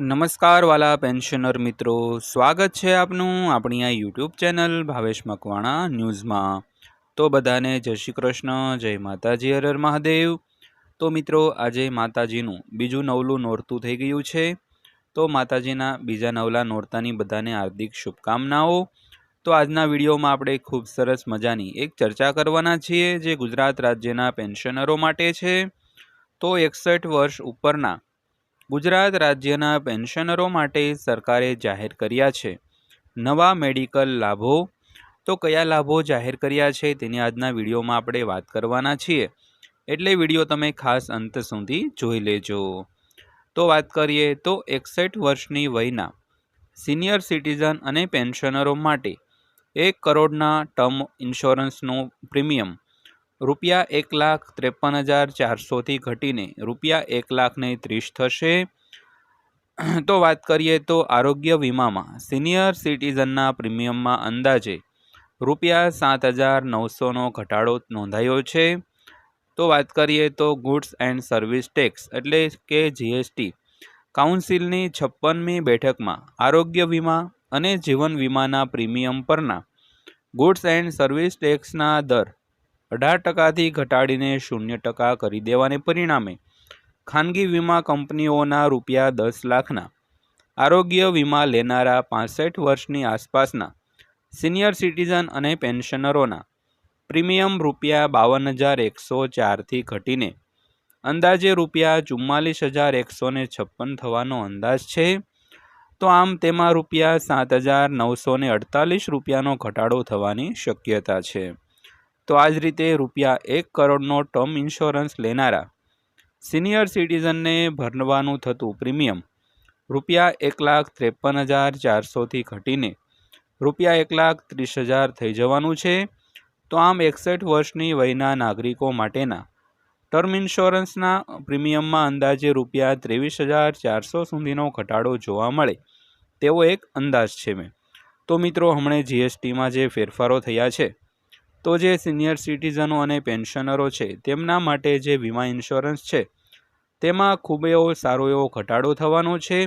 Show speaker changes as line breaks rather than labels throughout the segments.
નમસ્કાર વાલા પેન્શનર મિત્રો. સ્વાગત છે આપનું આપણી આ યુટ્યુબ ચેનલ ભાવેશ મકવાણા ન્યૂઝમાં. તો બધાને જય શ્રી કૃષ્ણ, જય માતાજી હરર મહાદેવ. તો મિત્રો, આજે માતાજીનું બીજું નવલું નોરતું થઈ ગયું છે. તો માતાજીના બીજા નવલા નોરતાની બધાને હાર્દિક શુભકામનાઓ. તો આજના વિડીયોમાં આપણે ખૂબ સરસ મજાની એક ચર્ચા કરવાના છીએ, જે ગુજરાત રાજ્યના પેન્શનરો માટે છે. તો એકસઠ વર્ષ ઉપરના ગુજરાત રાજ્યના પેન્શનરો માટે સરકારે જાહેર કર્યા છે. નવા મેડિકલ લાભો. તો કયા લાભો જાહેર કર્યા છે તેની આજના વિડીયોમાં આપણે વાત કરવાના છીએ. એટલે વીડિયો તમે ખાસ અંત સુધી જોઈ લેજો. તો વાત કરીએ તો એકસઠ વર્ષની વયના સિનિયર સિટીઝન અને પેન્શનરો માટે એક કરોડના ટર્મ ઇન્સ્યોરન્સનું પ્રીમિયમ રૂપિયા એક લાખ ત્રેપન હજાર ચારસોથી ઘટીને રૂપિયા એક લાખને ત્રીસ થશે. તો વાત કરીએ તો આરોગ્ય વીમામાં. સિનિયર સિટીઝનના પ્રીમિયમમાં અંદાજે રૂપિયા સાત હજાર નવસોનો ઘટાડો નોંધાયો છે. તો વાત કરીએ તો ગુડ્સ એન્ડ સર્વિસ ટેક્સ એટલે કે જીએસટી કાઉન્સિલની છપ્પનમી બેઠકમાં આરોગ્ય વીમા અને જીવન વીમાના પ્રીમિયમ પરના ગુડ્સ એન્ડ સર્વિસ ટેક્સના દર અઢાર ટકાથી ઘટાડીને શૂન્ય ટકા કરી દેવાને પરિણામે ખાનગી વીમા કંપનીઓના રૂપિયા દસ લાખના, આરોગ્ય વીમા લેનારા પાસઠ વર્ષની આસપાસના, સિનિયર સિટીઝન અને પેન્શનરોના પ્રીમિયમ રૂપિયા બાવન હજાર એકસો ચારથી ઘટીને અંદાજે રૂપિયા ચુમ્માલીસ હજાર એકસો ને છપ્પન થવાનો અંદાજ છે. તો આમ તેમાં રૂપિયા સાત હજાર નવસો અડતાલીસ રૂપિયાનો ઘટાડો થવાની શક્યતા છે. તો આ જ રીતે રૂપિયા એક કરોડનો ટર્મ ઇન્સ્યોરન્સ લેનારા સિનિયર સિટીઝનને ભરવાનું થતું પ્રીમિયમ રૂપિયા એક લાખ ત્રેપન હજાર ચારસોથી ઘટીને રૂપિયા એક લાખ ત્રીસ હજાર થઈ જવાનું છે. તો આમ એકસઠ વર્ષની વયના નાગરિકો માટેના ટર્મ ઇન્સ્યોરન્સના પ્રીમિયમમાં અંદાજે રૂપિયા ત્રેવીસ હજાર ચારસો સુધીનો ઘટાડો જોવા મળે તેવો એક અંદાજ છે મેં. તો મિત્રો, હમણાં જીએસટીમાં જે ફેરફારો થયા છે તો જે સિનિયર સિટીઝનો અને પેન્શનરો છે, તેમના માટે જે વીમા ઇન્સ્યોરન્સ છે, તેમાં ખૂબ એવો સારો એવો ઘટાડો થવાનો છે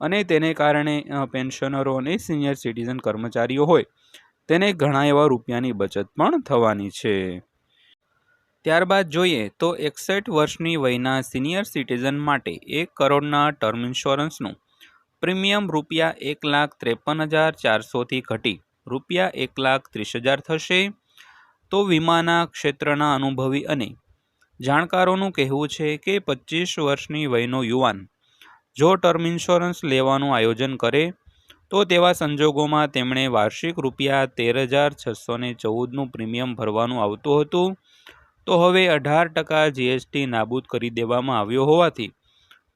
અને તેને કારણે પેન્શનરો અને સિનિયર સિટીઝન કર્મચારીઓ હોય, તેને ઘણા એવા રૂપિયાની બચત પણ થવાની છે. ત્યારબાદ જોઈએ તો એકસઠ વર્ષની વયના સિનિયર સિટીઝન માટે એક કરોડના ટર્મ ઇન્સ્યોરન્સનું પ્રીમિયમ રૂપિયા એક લાખ ત્રેપન હજાર ચારસોથી ઘટી રૂપિયા એક લાખ ત્રીસ હજાર થશે. તો વીમાના ક્ષેત્રના અનુભવી અને જાણકારોનું કહેવું છે કે પચીસ વર્ષની વયનો યુવાન જો ટર્મ ઇન્સ્યોરન્સ લેવાનું આયોજન કરે, તો તેવા સંજોગોમાં તેમણે વાર્ષિક રૂપિયા તેર હજાર છસો ને ચૌદનું પ્રીમિયમ ભરવાનું આવતું હતું. તો હવે અઢાર ટકા જીએસટી નાબૂદ કરી દેવામાં આવ્યો હોવાથી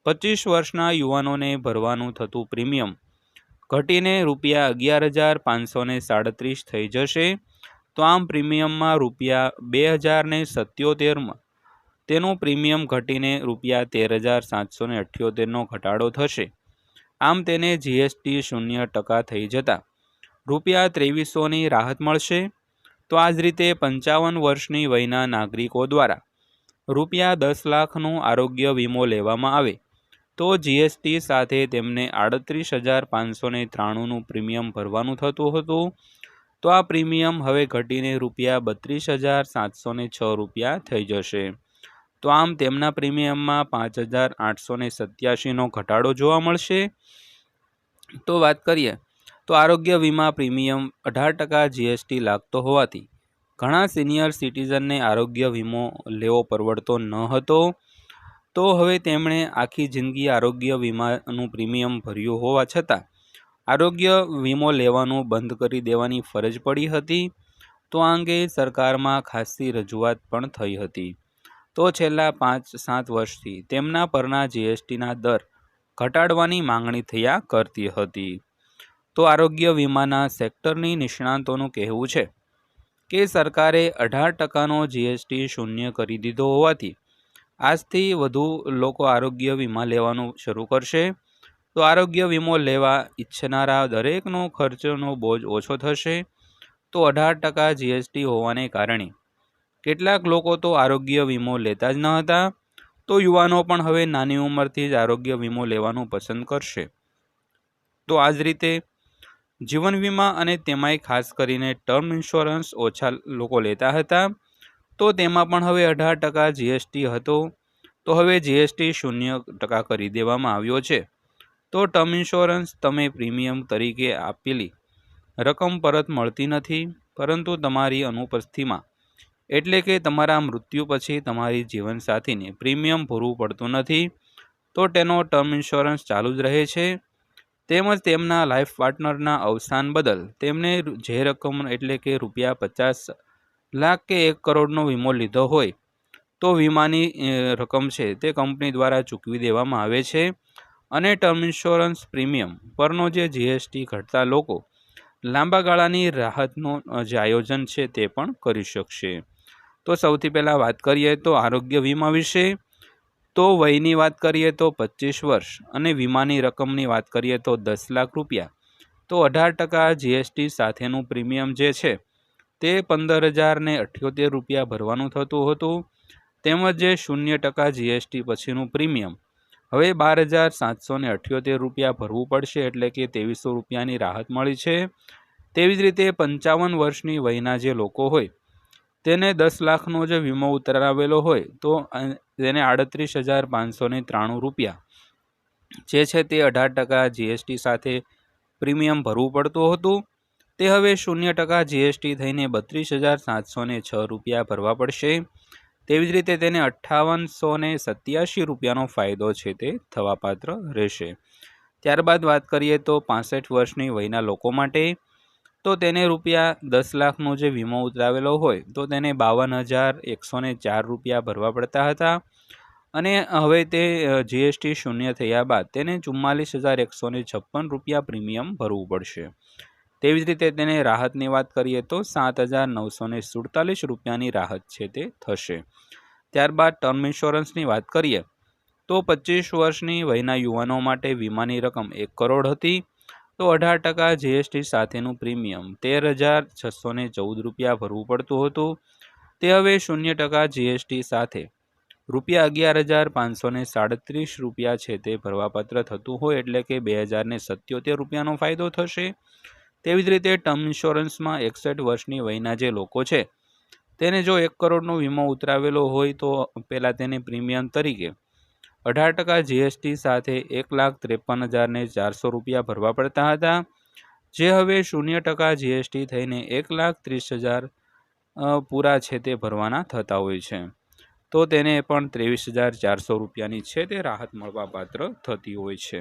પચીસ વર્ષના યુવાનોને ભરવાનું થતું પ્રીમિયમ ઘટીને રૂપિયા અગિયાર હજાર પાંચસો સાડત્રીસ થઈ જશે. તો આમ પ્રીમિયમમાં રૂપિયા બે હજારને સત્યોતેરમાં. તેનું પ્રીમિયમ ઘટીને રૂપિયા તેર હજાર સાતસો ને અઠ્યોતેરનો ઘટાડો થશે. આમ તેને જીએસટી શૂન્ય ટકા થઈ જતાં. રૂપિયા ત્રેવીસોની રાહત મળશે? તો આ જ રીતે પંચાવન વર્ષની વયના નાગરિકો દ્વારા રૂપિયા દસ લાખનું આરોગ્ય વીમો લેવામાં આવે. તો જીએસટી સાથે તેમને આડત્રીસ હજાર પાંચસો ત્રાણુંનું પ્રીમિયમ ભરવાનું થતું હતું. તો આ પ્રીમિયમ હવે ઘટીને રૂપિયા બત્રીસ હજાર સાતસો છ રૂપિયા થઈ જશે. તો આમ તેમના પ્રીમિયમમાં પાંચ હજાર આઠસો ને સત્યાસીનો ઘટાડો જોવા મળશે. તો વાત કરીએ, તો આરોગ્ય વીમા પ્રીમિયમ અઢાર ટકા જીએસટી લાગતો હોવાથી ઘણા સિનિયર સિટીઝનને આરોગ્ય વીમો લેવો પરવડતો ન હતો. તો હવે તેમણે આખી જિંદગી આરોગ્ય વીમાનું પ્રીમિયમ ભર્યું હોવા છતાં આરોગ્ય વીમો લેવાનું બંધ કરી દેવાની ફરજ પડી હતી. તો આ અંગે સરકારમાં ખાસી રજૂઆત પણ થઈ હતી. તો છેલ્લા પાંચ સાત વર્ષથી તેમના પરના જીએસટીના દર ઘટાડવાની માંગણી થયા કરતી હતી. તો આરોગ્ય વીમાના સેક્ટરની નિષ્ણાંતોનું કહેવું છે કે સરકારે અઢાર ટકાનો જીએસટી શૂન્ય કરી દીધો હોવાથી આજથી વધુ લોકો આરોગ્ય વીમા લેવાનું શરૂ કરશે. તો આરોગ્ય વીમો લેવા ઈચ્છનારા દરેકનો ખર્ચનો બોજ ઓછો થશે તો અઢાર ટકા જીએસટી હોવાને કારણે. કેટલાક લોકો તો આરોગ્ય વીમો લેતા જ ન હતા, તો યુવાનો પણ હવે નાની ઉંમરથી જ આરોગ્ય વીમો લેવાનું પસંદ કરશે. તો આ જ રીતે જીવન વીમા અને તેમાંય ખાસ કરીને ટર્મ ઇન્સ્યોરન્સ ઓછા લોકો લેતા હતા, તો તેમાં પણ હવે અઢાર ટકા જીએસટી હતો, તો હવે જીએસટી શૂન્ય ટકા કરી દેવામાં આવ્યો છે. તો ટર્મ ઇન્સ્યોરન્સ તમે પ્રીમિયમ તરીકે આપેલી રકમ પરત મળતી નથી, પરંતુ તમારી અનુપસ્થિતિમાં, એટલે કે તમારા મૃત્યુ પછી તમારી જીવનસાથીને પ્રીમિયમ ભરવું પડતું નથી, તો તેનો ટર્મ ઇન્સ્યોરન્સ ચાલુ જ રહે છે. તેમજ તેમના લાઈફ પાર્ટનરના અવસાન બદલ તેમને જે રકમ એટલે કે રૂપિયા પચાસ લાખ કે એક કરોડનો વીમો લીધો હોય, તો વીમાની રકમ છે તે કંપની દ્વારા ચૂકવી દેવામાં આવે છે. અને ટર્મ ઇન્સ્યોરન્સ પ્રીમિયમ પરનો જે જીએસટી ઘટતા લોકો લાંબા ગાળાની રાહતનું જે આયોજન છે તે પણ કરી શકશે. તો સૌથી પહેલાં વાત કરીએ તો આરોગ્ય વીમા વિશે. તો વયની વાત કરીએ તો પચીસ વર્ષ અને વીમાની રકમની વાત કરીએ તો દસ લાખ રૂપિયા. તો અઢાર ટકા જીએસટી સાથેનું પ્રીમિયમ જે છે તે પંદર હજાર ને અઠ્યોતેર રૂપિયા ભરવાનું થતું હતું. તેમજ જે શૂન્ય ટકા જીએસટી પછીનું પ્રીમિયમ હવે બાર હજાર સાતસો ને અઠ્યોતેર રૂપિયા ભરવું પડશે એટલે કે ત્રેવીસો રૂપિયાની રાહત મળી છે. તેવી જ રીતે પંચાવન વર્ષની વયના જે લોકો હોય, તેને દસ લાખનો જે વીમો ઉતરાવેલો હોય, તો તેને આડત્રીસ હજાર પાંચસો ત્રાણું રૂપિયા. જે છે તે અઢાર ટકા જીએસટી સાથે પ્રીમિયમ ભરવું પડતું હતું. તે હવે શૂન્ય ટકા જીએસટી થઈને બત્રીસ હજાર સાતસો છ રૂપિયા ભરવા પડશે. તેવી જ રીતે તેને અઠ્ઠાવનસો ને સત્યાસી રૂપિયાનો ફાયદો છે તે થવાપાત્ર રહેશે. ત્યારબાદ વાત કરીએ તો પાસઠ વર્ષની વયના લોકો માટે, તો તેને રૂપિયા દસ લાખનો જે વીમો ઉતરાવેલો હોય, તો તેને બાવન હજાર એકસો ને ચાર રૂપિયા ભરવા પડતા હતા. અને હવે તે જીએસટી શૂન્ય થયા બાદ તેને ચુમ્માલીસ હજાર એકસો છપ્પન રૂપિયા પ્રીમિયમ ભરવું પડશે. તેવી જ રીતે તેને રાહતની વાત કરીએ તો સાત હજાર નવસો સુડતાલીસ રૂપિયાની રાહત છે તે થશે. ત્યારબાદ ટર્મ ઇન્સ્યોરન્સની વાત કરીએ તો પચીસ વર્ષની વયના યુવાનો માટે વીમાની રકમ એક કરોડ હતી. તો અઢાર ટકા જીએસટી સાથેનું પ્રીમિયમ તેર હજાર છસો ને ચૌદ રૂપિયા ભરવું પડતું હતું. તે હવે શૂન્ય ટકા જીએસટી સાથે રૂપિયા અગિયાર હજાર પાંચસો ને સાડત્રીસ રૂપિયા છે તે ભરવાપાત્ર થતું હોય એટલે કે બે હજાર ને સત્યોતેર રૂપિયાનો ફાયદો થશે. તેવી જ રીતે ટર્મ ઇન્સ્યોરન્સમાં એકસઠ વર્ષની વયના જે લોકો છે, તેને જો એક કરોડનો વીમો ઉતરાવેલો હોય તો પહેલાં તેને પ્રીમિયમ તરીકે અઢાર ટકા જીએસટી સાથે એક લાખ ત્રેપન હજારને ચારસો રૂપિયા ભરવા પડતા હતા, જે હવે શૂન્ય ટકા જીએસટી થઈને એક લાખ ત્રીસ હજાર પૂરા છે તે ભરવાના થતા હોય છે. તો તેને પણ ત્રેવીસ હજાર ચારસો રૂપિયાની છે તે રાહત મળવાપાત્ર થતી હોય છે.